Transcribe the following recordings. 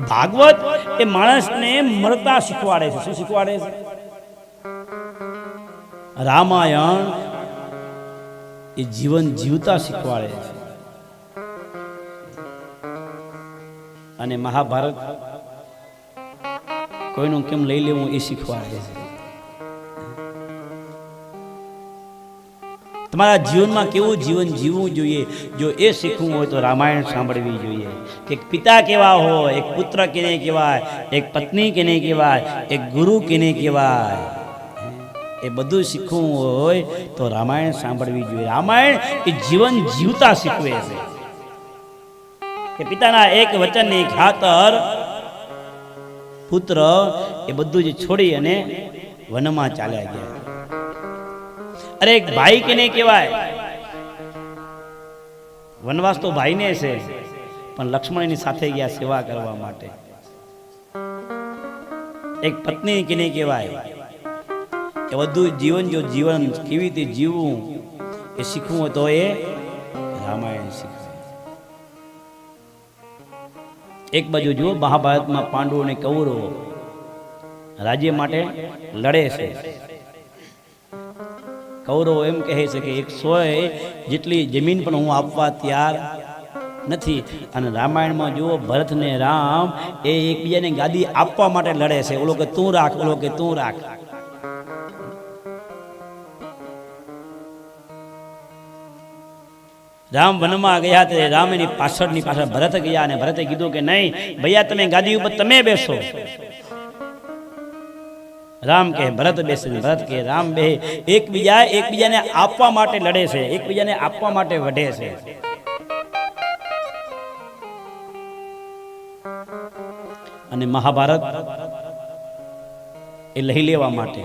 ભાગવત એ માણસને મળતા શીખવાડે છે. શું શીખવાડે છે? રામાયણ એ જીવન જીવતા શીખવાડે છે. અને મહાભારત કોઈનું કેમ લઈ લેવું એ શીખવાડે છે. તમારા જીવનમાં કેવું જીવન જીવવું જોઈએ? જો એ શીખવું હોય તો રામાયણ સાંભળવી જોઈએ. કે પિતા કેવા હોય, એક પુત્ર કેને કહેવાય, એક પત્ની કેને કહેવાય, એક ગુરુ કેને કહેવાય? એ બધું શીખવું હોય તો રામાયણ સાંભળવી જોઈએ. રામાયણ એ જીવન જીવતા શીખવે છે. કે પિતાના એક વચનની ખાતર પુત્ર એ બધું જ છોડી અને વનમાં ચાલ્યા ગયા. અરે એક ભાઈ કેને કહેવાય. વનવાસ તો ભાઈને છે, પણ લક્ષ્મણની સાથે ગયા સેવા કરવા માટે. એક પત્ની કેને કહેવાય કે બધું જીવન જો જીવન કેવી રીતે જીવવું એ શીખવું હોય તો એ રામાયણ શીખવે. એક બાજુ જુઓ, મહાભારતમાં પાંડવો અને કૌરવો રાજ્ય માટે લડે છે. કૌરવો એમ કહે છે કે એકસો જેટલી જમીન પણ હું આપવા તૈયાર નથી. અને રામાયણમાં જુઓ, ભરત ને રામ એ એકબીજાને ગાદી આપવા માટે લડે છે. ઓલો કે તું રાખ, ઓલો કે તું રાખ. રામ વનમાં ગયા તે રામ એની પાછળની પાછળ ભરત ગયા અને ભરતે કીધું કે નહીં, ભૈયા, તમે ગાદી ઉપર તમે બેસો. રામ કે ભરત બેસે, ભરત કે રામ બે. એકબીજા એકબીજાને આપવા માટે લડે છે, એકબીજાને આપવા માટે વઢે છે. અને મહાભારત એ લઈ લેવા માટે.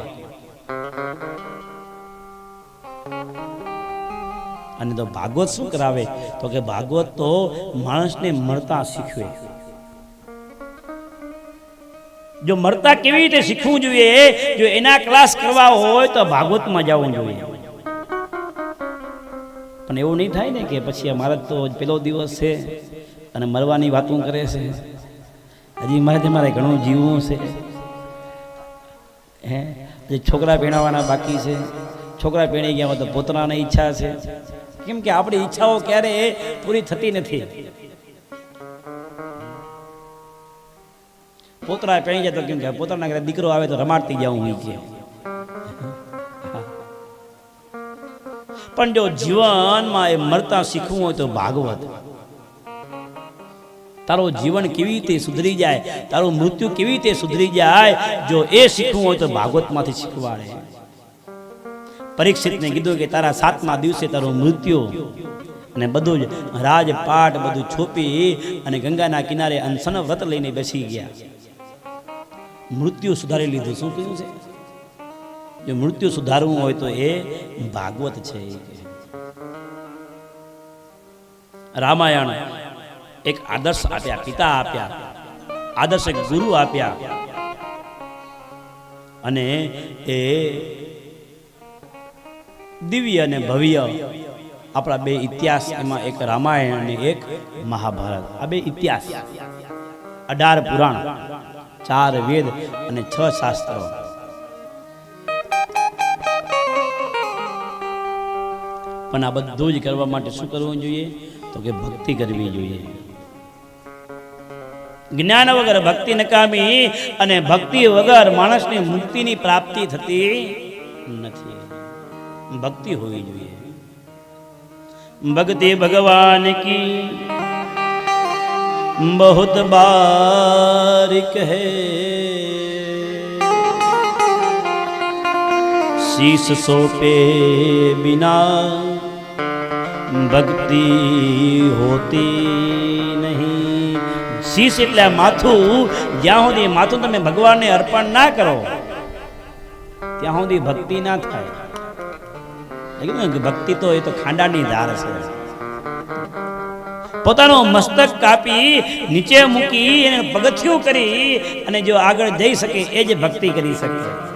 અને તો ભાગવત શું કરાવે? તો કે ભાગવત તો માણસને મળતા શીખવે. જો મરતા કેવી રીતે શીખવું જોઈએ? જો એના ક્લાસ કરવા હોય તો ભાગવતમાં જવું જોઈએ. પણ એવું નહીં થાય ને કે પછી અમારે તો પેલો દિવસ છે અને મરવાની વાતો કરે છે. હજી મારે મારે ઘણું જીવવું છે. હે? હજી છોકરા પીણાવાના બાકી છે. છોકરા પીણી ગયા તો પોતાની ઈચ્છા છે. કેમ કે આપણી ઈચ્છાઓ ક્યારે પૂરી થતી નથી. પોતરા પહેણી જાય તો કેમ કે પોતાના ઘરે દીકરો આવે તો રમાડતી જાઉં હોય છે પણ જો જીવનમાં એ મળતા શીખવું હોય તો ભાગવત. તારું જીવન કેવી રીતે સુધરી જાય, તારું મૃત્યુ કેવી રીતે સુધરી જાય, જો એ શીખવું હોય તો ભાગવતમાંથી શીખવાડે. પરીક્ષિતને કીધું કે તારા સાતમા દિવસે તારું મૃત્યુ. અને બધું જ રાજપાટ બધું છોપી અને ગંગાના કિનારે અનશન વ્રત લઈને બેસી ગયા. મૃત્યુ સુધારી લીધું. શું કીધું છે? જો મૃત્યુ સુધારવું હોય તો એ ભાગવત છે. રામાયણ એક આદર્શ આપ્યા, પિતા આપ્યા, આદર્શ એક ગુરુ આપ્યા. અને એ દિવ્ય અને ભવ્ય આપણા બે ઇતિહાસ, એમાં એક રામાયણ અને એક મહાભારત. આ બે ઇતિહાસ. અઢાર પુરાણ. ચાર વેદ અને છ શાસ્ત્રો. પણ આ બધું જ કરવા માટે શું કરવું જોઈએ? તો કે ભક્તિ કરવી જોઈએ. જ્ઞાન વગર ભક્તિ નકામી અને ભક્તિ વગર માણસની મુક્તિની પ્રાપ્તિ થતી નથી. ભક્તિ હોવી જોઈએ. ભક્તિ ભગવાન કી बहुत बारिक है शीश सोपे बिना ભક્તિ હોતી નહીં શીશ એટલે આ માથું જ્યાં સુધી માથું તમે ભગવાનને અર્પણ ના કરો ત્યાં સુધી ભક્તિ ના થાય કીધું ને કે ભક્તિ તો એ તો ખાંડાની ધાર છે પોતાનું મસ્તક કાપી નીચે મૂકી અને પગથિયું કરી અને જો આગળ જઈ શકે એ જ ભક્તિ કરી શકે.